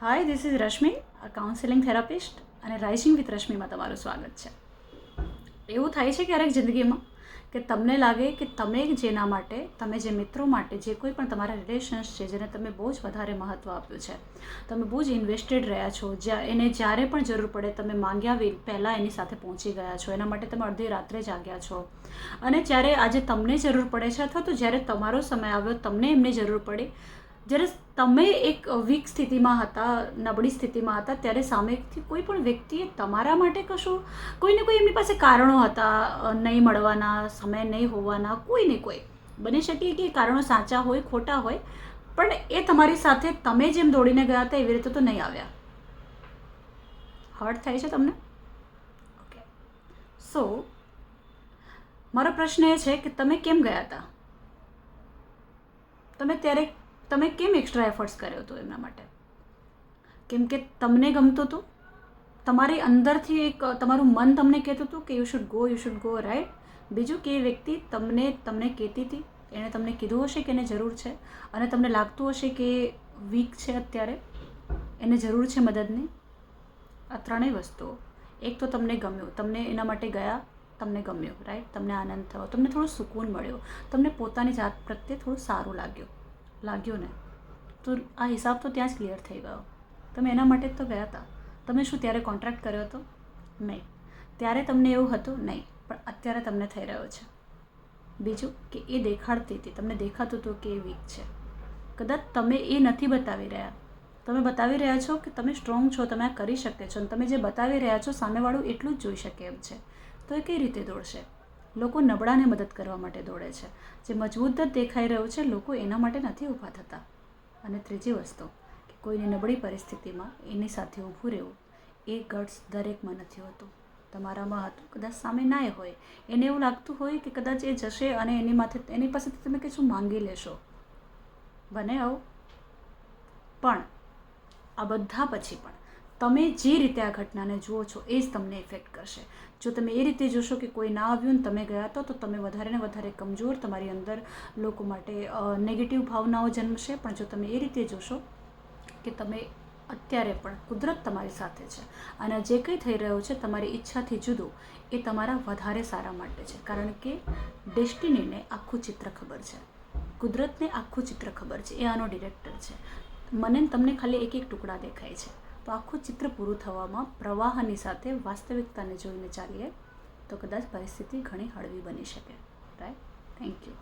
Hi this is Rashmi counselling therapist અને rising with રશ્મિમાં તમારું સ્વાગત છે. એવું થાય છે ક્યારેક જિંદગીમાં કે તમને લાગે કે તમે જેના માટે, તમે જે મિત્રો માટે, જે કોઈ પણ તમારા રિલેશન્સ છે, જેને તમે બહુ જ વધારે મહત્ત્વ આપ્યું છે. તમે બહુ જ ઇન્વેસ્ટેડ રહ્યા છો, જ્યાં એને જ્યારે પણ જરૂર પડે તમે માંગ્યા વિ, પહેલાં એની સાથે પહોંચી ગયા છો, એના માટે તમે અડધી રાત્રે જાગ્યા છો. અને જ્યારે આજે તમને જરૂર પડે છે, અથવા તો જ્યારે તમારો સમય આવ્યો, તમને એમની જરૂર પડી જ્યારે તમે એક વીક સ્થિતિમાં હતા, નબળી સ્થિતિમાં હતા, ત્યારે સામેથી કોઈ પણ વ્યક્તિએ તમારા માટે કશું, કોઈને કોઈ એમની પાસે કારણો હતા નહીં મળવાના, સમય નહીં હોવાના કોઈ ને કોઈ. બની શકે કે કારણો સાચા હોય, ખોટા હોય, પણ એ તમારી સાથે તમે જેમ દોડીને ગયા હતા, એવી રીતે તો નહીં આવ્યા. હર્ટ થાય છે તમને? ઓકે સો મારો પ્રશ્ન એ છે કે તમે કેમ ગયા હતા? તમે ત્યારે તમે કેમ એક્સ્ટ્રા એફર્ટ્સ કર્યો હતો એમના માટે? કેમ કે તમને ગમતું હતું? તમારી અંદરથી એક, તમારું મન તમને કહેતું હતું કે you should go you should go right બીજું કે એ વ્યક્તિ તમને તમને કહેતી હતી? એણે તમને કીધું હશે કે એને જરૂર છે? અને તમને લાગતું હશે કે વીક છે અત્યારે? એને જરૂર છે મદદની? આ ત્રણેય વસ્તુઓ. એક તો તમને ગમ્યું. તમને એના માટે ગયા, તમને ગમ્યું રાઈટ તમને આનંદ થયો. તમને થોડું સુકૂન મળ્યો. તમને પોતાની જાત પ્રત્યે થોડું સારું લાગ્યું. લાગ્યું ને, તો આ હિસાબ તો ત્યાં જ ક્લિયર થઈ ગયો. તમે એના માટે જ તો ગયા હતા તમે શું ત્યારે કોન્ટ્રાક્ટ કર્યો હતો? નહીં. ત્યારે તમને એવું હતું? નહીં. પણ અત્યારે તમને થઈ રહ્યો છે. બીજું કે એ દેખાડતી હતી. તમને દેખાતું હતું કે એ વીક છે. કદાચ તમે એ નથી બતાવી રહ્યા. તમે બતાવી રહ્યા છો કે તમે સ્ટ્રોંગ છો, તમે આ કરી શકે છો. અને તમે જે બતાવી રહ્યા છો, સામેવાળું એટલું જ જોઈ શકે એમ છે. તો એ કઈ રીતે દોડશે? લોકો નબળાને મદદ કરવા માટે દોડે છે. જે મજબૂત દેખાઈ રહ્યું છે, લોકો એના માટે નથી ઊભા થતા. અને ત્રીજી વસ્તુ, કે કોઈની નબળી પરિસ્થિતિમાં એની સાથે ઊભું રહેવું એ ગટ્સ દરેકમાં નથી હોતું. તમારામાં હતું કદાચ સામે ના હોય. એને એવું લાગતું હોય કે કદાચ એ જશે અને એની માથે, એની પાસેથી તમે કશું માંગી લેશો. બને આવું. પણ, આ બધા પછી પણ તમે જે રીતે આ ઘટનાને જુઓ છો, એ જ તમને ઇફેક્ટ કરશે. જો તમે એ રીતે જોશો કે કોઈ ના આવ્યું ને તમે ગયા તો તો તમે વધારે ને વધારે કમજોર તમારી અંદર લોકો માટે નેગેટિવ ભાવનાઓ જન્મશે. પણ જો તમે એ રીતે જોશો કે તમે અત્યારે પણ કુદરત તમારી સાથે છે અને જે કંઈ થઈ રહ્યું છે, તમારી ઈચ્છાથી જુદું, એ તમારા વધારે સારા માટે છે. કારણ કે ડેસ્ટિનીને આખું ચિત્ર ખબર છે. કુદરતને આખું ચિત્ર ખબર છે. એ આનો ડિરેક્ટર છે. મને તમને ખાલી એક એક ટુકડા દેખાય છે. તો આખું ચિત્ર પૂરું થવામાં પ્રવાહની સાથે વાસ્તવિકતાને જોઈને ચાલીએ તો કદાચ પરિસ્થિતિ ઘણી હળવી બની શકે. Right thank you